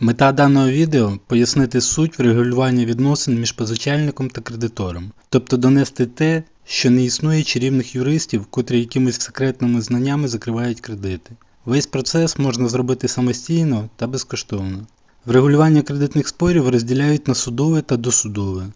Мета даного відео пояснити суть врегулювання відносин між позичальником та кредитором, тобто донести те, що не існує чарівних юристів, котрі якимись секретними знаннями закривають кредити. Весь процес можна зробити самостійно та безкоштовно. Врегулювання кредитних спорів розділяють на судове та досудове.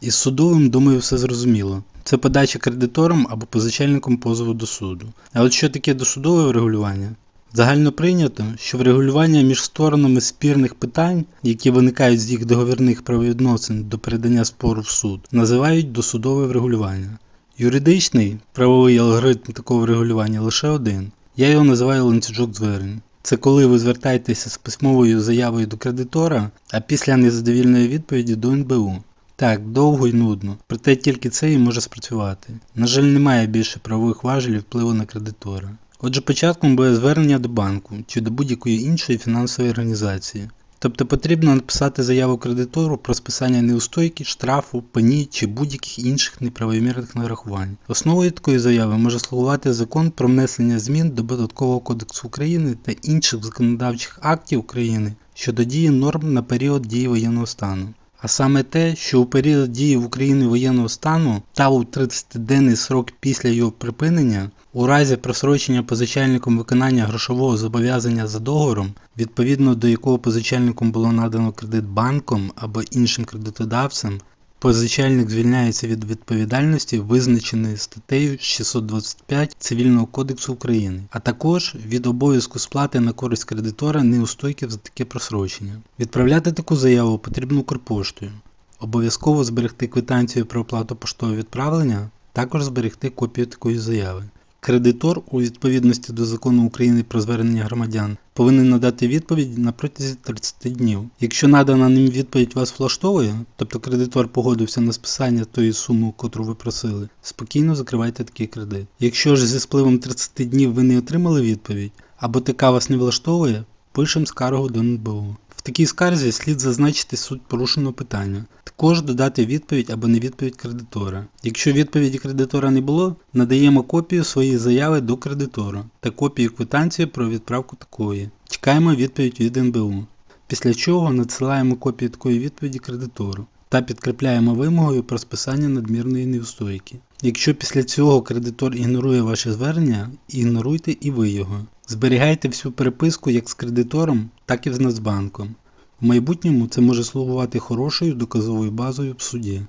Із судовим, думаю, все зрозуміло. Це подача кредитором або позичальником позову до суду. А от що таке досудове врегулювання? Загально прийнято, що врегулювання між сторонами спірних питань, які виникають з їх договірних правовідносин до передання спору в суд, називають досудове врегулювання. Юридичний правовий алгоритм такого врегулювання лише один. Я його називаю ланцюжок звернень. Це коли ви звертаєтеся з письмовою заявою до кредитора, а після незадовільної відповіді до НБУ. Так, довго й нудно, проте тільки це і може спрацювати. На жаль, немає більше правових важелів впливу на кредитора. Отже, початком буде звернення до банку чи до будь-якої іншої фінансової організації. Тобто потрібно написати заяву кредитору про списання неустойки, штрафу, пені чи будь-яких інших неправомірних нарахувань. Основою такої заяви може слугувати закон про внесення змін до Податкового кодексу України та інших законодавчих актів України щодо дії норм на період дії воєнного стану. А саме те, що у період дії в Україні воєнного стану та у 30-денний срок після його припинення, у разі просрочення позичальником виконання грошового зобов'язання за договором, відповідно до якого позичальником було надано кредит банком або іншим кредитодавцем, позичальник звільняється від відповідальності, визначеної статтею 625 Цивільного кодексу України, а також від обов'язку сплати на користь кредитора неустойків за таке просрочення. Відправляти таку заяву потрібно Укрпоштою. Обов'язково зберегти квитанцію про оплату поштового відправлення, також зберегти копію такої заяви. Кредитор, у відповідності до закону України про звернення громадян, повинен надати відповідь на протязі 30 днів. Якщо надана ним відповідь вас влаштовує, тобто кредитор погодився на списання тої суми, котру ви просили, спокійно закривайте такий кредит. Якщо ж зі спливом 30 днів ви не отримали відповідь, або така вас не влаштовує, пишемо скаргу до НБУ. В такій скарзі слід зазначити суть порушеного питання, також додати відповідь або не відповідь кредитора. Якщо відповіді кредитора не було, надаємо копію своєї заяви до кредитора та копію квитанції про відправку такої. Чекаємо відповідь від НБУ. Після чого надсилаємо копію такої відповіді кредитору та підкріпляємо вимогою про списання надмірної неустойки. Якщо після цього кредитор ігнорує ваше звернення, ігноруйте і ви його. Зберігайте всю переписку як з кредитором, так і з Нацбанком. В майбутньому це може слугувати хорошою доказовою базою в суді.